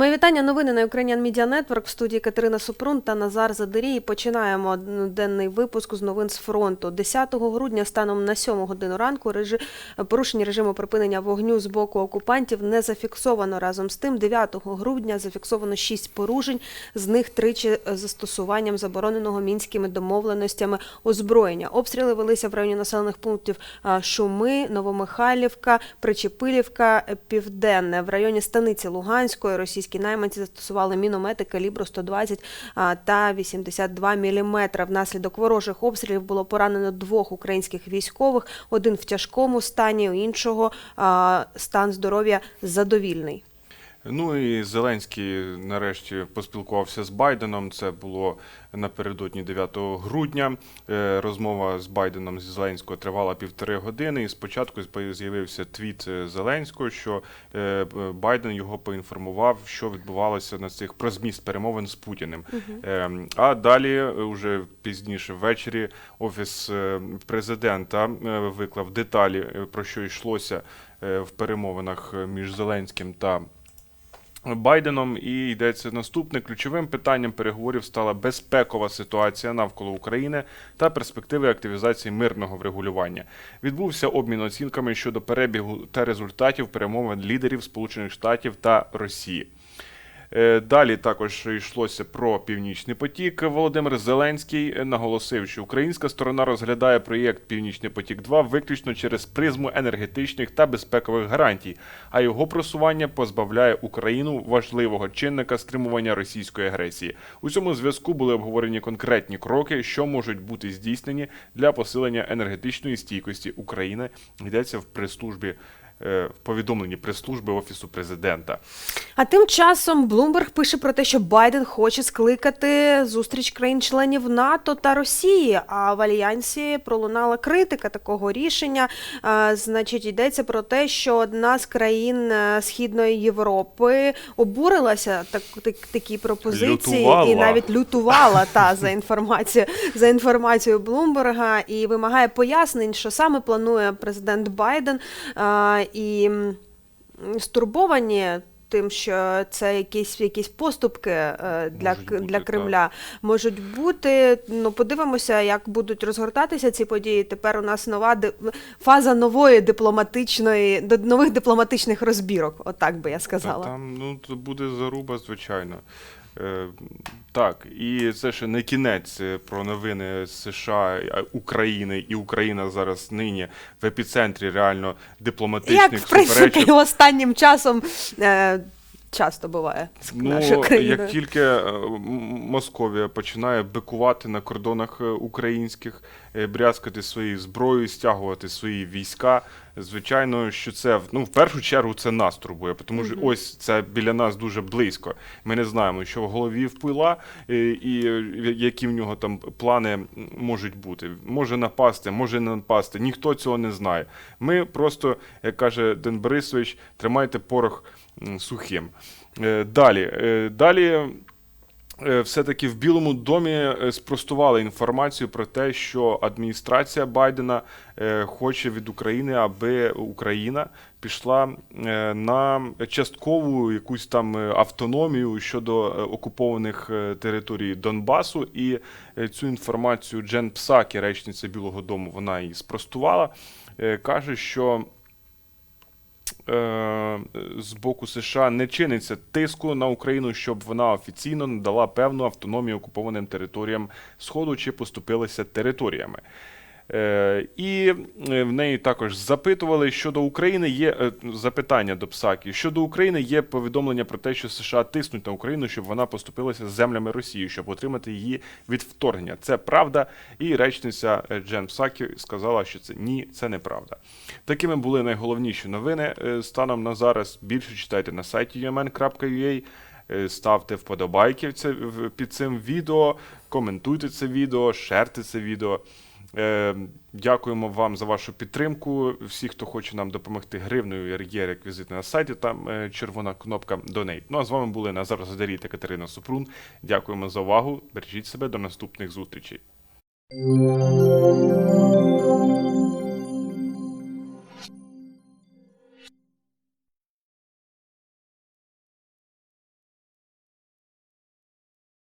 Мої вітання. Новини на Ukrainian Media Network в студії Катерина Супрун та Назар Задерій. Починаємо денний випуск з новин з фронту. 10 грудня станом на 7 годину ранку порушення режиму припинення вогню з боку окупантів не зафіксовано. Разом з тим, 9 грудня зафіксовано 6 порушень, з них тричі застосуванням забороненого мінськими домовленостями озброєння. Обстріли велися в районі населених пунктів Шуми, Новомихайлівка, Причепилівка, Південне. В районі станиці Луганської російські найманці застосували міномети калібру 120 а, та 82 мм. Внаслідок ворожих обстрілів було поранено двох українських військових. Один в тяжкому стані, у іншого стан здоров'я задовільний. Ну і Зеленський нарешті поспілкувався з Байденом. Це було напередодні 9 грудня. Е, Розмова з Байденом зі Зеленського тривала півтори години. І спочатку з'явився твіт Зеленського, що е, Байден його поінформував, що відбувалося на цих про зміст перемовин з Путіним. Е, А далі, вже пізніше ввечері, офіс е, президента е, виклав деталі, е, про що йшлося е, в перемовинах між Зеленським та. Байденом і йдеться наступне ключовим питанням переговорів стала безпекова ситуація навколо України та перспективи активізації мирного врегулювання. Відбувся обмін оцінками щодо перебігу та результатів перемовин лідерів Сполучених Штатів та Росії. Е, Далі також йшлося про північний потік. Володимир Зеленський наголосив, що українська сторона розглядає проєкт Північний потік 2 виключно через призму енергетичних та безпекових гарантій, а його просування позбавляє Україну важливого чинника стримування російської агресії. У цьому зв'язку були обговорені конкретні кроки, що можуть бути здійснені для посилення енергетичної стійкості України. Йдеться в прес-службі е, в повідомленні прес-служби офісу президента. А тим часом Блумберг пише про те, що Байден хоче скликати зустріч країн-членів НАТО та Росії. А в альянсі пролунала критика такого рішення. Значить, йдеться про те, що одна з країн е, Східної Європи обурилася так, так, такі пропозиції Лютувала. і навіть лютувала та за інформацією за інформацією Блумберга і вимагає пояснень, що саме планує президент Байден. І стурбовані тим, що це якісь якісь поступки е, для, Можуть бути, для так. Кремля можуть бути. Ну, подивимося, як будуть розгортатися ці події. Тепер у нас нова фаза нової дипломатичної, нових дипломатичних розбірок. Отак би я Та сказала. там ну буде заруба, звичайно. Е, так, і це ще не кінець е, про новини США, України, і Україна зараз нині в епіцентрі реально Як, дипломатичних в принципі, суперечок. останнім часом е, часто буває з нашою Ну, країною. як тільки е, Московія починає бикувати на кордонах е, українських, е, брязкати своєю зброєю, стягувати свої війська, звичайно, що це ну, в першу чергу це нас турбує, тому що ось це біля нас дуже близько. Ми не знаємо, що в голові впила, і е, які в нього там плани можуть бути. Може напасти, може не напасти. Ніхто цього не знає. Ми просто, як каже Ден Борисович, тримайте порох сухим. Е, Далі. Е, Далі. е, Все-таки в Білому домі спростували інформацію про те, що адміністрація Байдена хоче від України, аби Україна пішла на часткову якусь там автономію щодо окупованих територій Донбасу. І цю інформацію Джен Псакі, речниця Білого Дому, вона її спростувала. Каже, що з боку США не чиниться тиску на Україну, щоб вона офіційно надала певну автономію окупованим територіям Сходу чи поступилася територіями. Е, І е, в неї також запитували щодо України. Є е, запитання до Псакі. Щодо України є повідомлення про те, що США тиснуть на Україну, щоб вона поступилася з землями Росії, щоб отримати її від вторгнення. Це правда. І речниця Джен Псакі сказала, що це ні, це неправда. Такими були найголовніші новини станом на зараз. Більше читайте на сайті umn.ua. Ставте вподобайки під цим відео, коментуйте це відео, шерте це відео. Е, Дякуємо вам за вашу підтримку. Всі, хто хоче нам допомогти гривною, є реквізити на сайті. Там е, червона кнопка Donate. Ну а з вами були Назар Задарій та Катерина Супрун. Дякуємо за увагу. Бережіть себе до наступних зустрічей.